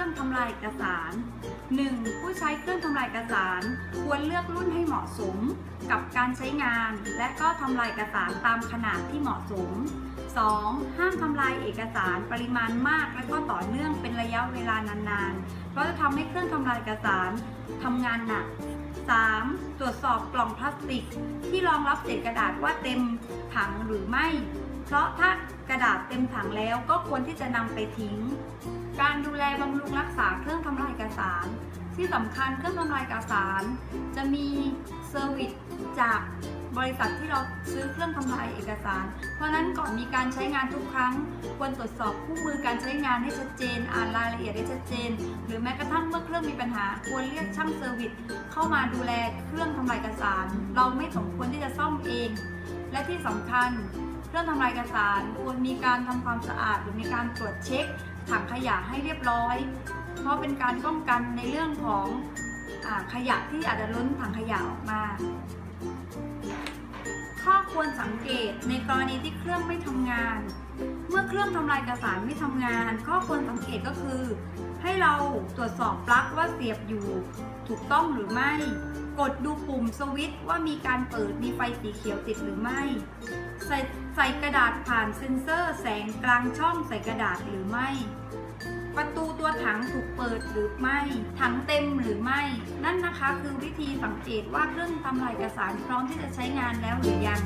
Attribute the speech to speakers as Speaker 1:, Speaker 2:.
Speaker 1: รื่องทำลายเอกสาร 1. ผู้ใช้เครื่องทำลายเอกสาร ควรเลือกรุ่นให้เหมาะสม กับการใช้งาน และก็ทำลายเอกสารตามขนาดที่เหมาะสม 2. ห้ามทำลายเอกสารปริมาณมาก และก็ต่อเนื่องเป็นระยะเวลานานๆ เพราะจะทำให้เครื่องทำลายเอกสารทำงานหนัก 3. ตรวจสอบกล่องพลาสติก ที่รองรับเศษกระดาษว่าเต็มถังหรือไม่ เพราะถ้ากระดาษเต็มถังแล้วก็ควรที่จะนำไปทิ้ง การดูแลบำรุงรักษาเครื่องทำลายเอกสารที่สำคัญเครื่องทำลายเอกสารจะมีเซอร์วิสจากบริษัทที่เราซื้อเครื่องทำลายเอกสาร เพราะฉะนั้นก่อนมีการใช้งานทุกครั้ง ควรตรวจสอบคู่มือการใช้งานให้ชัดเจน อ่านรายละเอียดให้ชัดเจน หรือแม้กระทั่งเมื่อเครื่องมีปัญหา ควรเรียกช่างเซอร์วิสเข้ามาดูแลเครื่องทำลายเอกสาร เราไม่สมควรที่จะซ่อมเอง และที่สำคัญเรื่องทำลายเอกสารควรมีการทำความสะอาด หรือมีการตรวจเช็คถังขยะให้เรียบร้อย เพราะเป็นการป้องกันในเรื่องของอขยะที่อาจจะล้นถังขยะออกมา ข้อควรสังเกตในกรณีที่เครื่องไม่ทำงาน เมื่อเครื่องทำลายเอกสารไม่ทำงาน ข้อควรสังเกตก็คือ ให้เราตรวจสอบปลั๊กว่าเสียบอยู่ ถูกต้องหรือไม่ กดดูปุ่มสวิตช์ว่ามีการเปิดมีไฟสีเขียวติดหรือไม่ ใส่ใส่กระดาษผ่านเซ็นเซอร์ แสงกลางช่องใส่กระดาษหรือไม่ ประตูตัวถังถูกเปิดหรือไม่ ถังเต็มหรือไม่ นั่นนะคะคือวิธีสังเกตว่าเครื่องทำลายเอกสารพร้อมที่จะใช้งานแล้วหรือยัง